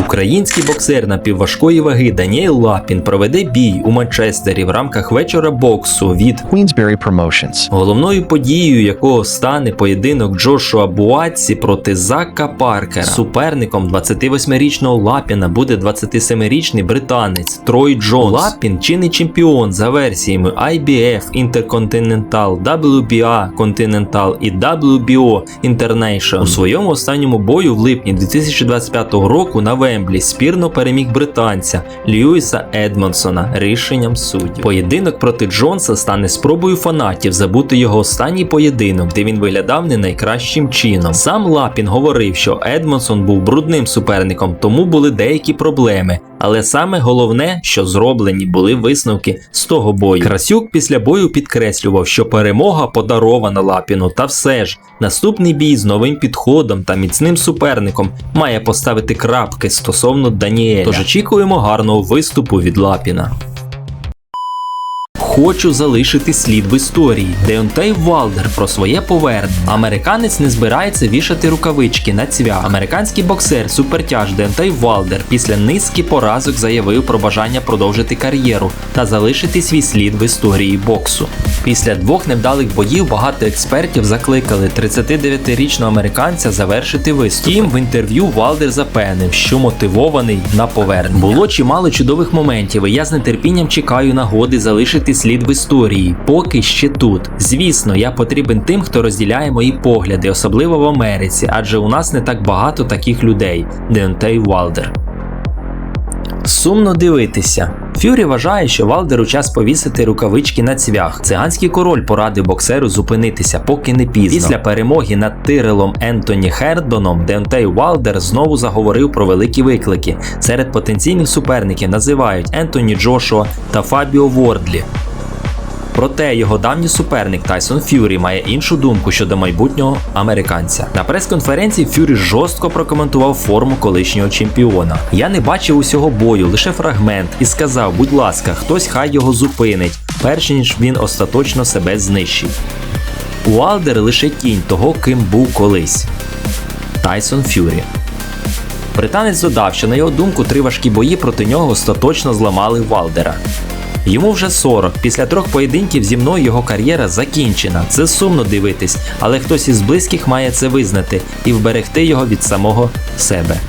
Український боксер напівважкої ваги Даніель Лапін проведе бій у Манчестері в рамках вечора боксу від Queensberry Promotions. Головною подією якого стане поєдинок Джошуа Буатсі проти Зака Паркера. Суперником 28-річного Лапіна буде 27-річний британець Трой Джонс. Лапін чинний чемпіон за версіями IBF Intercontinental, WBA Continental і WBO International. У своєму останньому бою в липні 2025 року на Вемблі спірно переміг британця Льюіса Едмонсона рішенням суддів. Поєдинок проти Джонса стане спробою фанатів забути його останній поєдинок, де він виглядав не найкращим чином. Сам Лапін говорив, що Едмонсон був брудним суперником, тому були деякі проблеми. Але саме головне, що зроблені були висновки з того бою. Красюк після бою підкреслював, що перемога подарована Лапіну, та все ж наступний бій з новим підходом та міцним суперником має поставити крапки стосовно Даніеля. Тож очікуємо гарного виступу від Лапіна. Хочу залишити слід в історії. Деонтей Валдер про своє повернення. Американець не збирається вішати рукавички на цвях. Американський боксер супертяж Деонтей Валдер після низки поразок заявив про бажання продовжити кар'єру та залишити свій слід в історії боксу. Після двох невдалих боїв багато експертів закликали 39-річного американця завершити виступ. Втім, в інтерв'ю Валдер запевнив, що мотивований на повернення. Було чимало чудових моментів, і я з нетерпінням чекаю нагоди залишити слід в історії, поки ще тут. Звісно, я потрібен тим, хто розділяє мої погляди, особливо в Америці, адже у нас не так багато таких людей. Деонтей Валдер. Сумно дивитися. Фюрі вважає, що Валдеру час повісити рукавички на цвях. Циганський король порадив боксеру зупинитися, поки не пізно. Після перемоги над Тирелом Ентоні Хердоном Деонтей Валдер знову заговорив про великі виклики. Серед потенційних суперників називають Ентоні Джошуа та Фабіо Вордлі. Проте його давній суперник Тайсон Ф'юрі має іншу думку щодо майбутнього американця. На прес-конференції Ф'юрі жорстко прокоментував форму колишнього чемпіона. Я не бачив усього бою, лише фрагмент, і сказав: будь ласка, хтось хай його зупинить, перш ніж він остаточно себе знищить. Уалдер лише тінь того, ким був колись. Тайсон Ф'юрі. Британець додав, що на його думку три важкі бої проти нього остаточно зламали Валдера. Йому вже 40. Після трьох поєдинків зі мною його кар'єра закінчена. Це сумно дивитись, але хтось із близьких має це визнати і вберегти його від самого себе.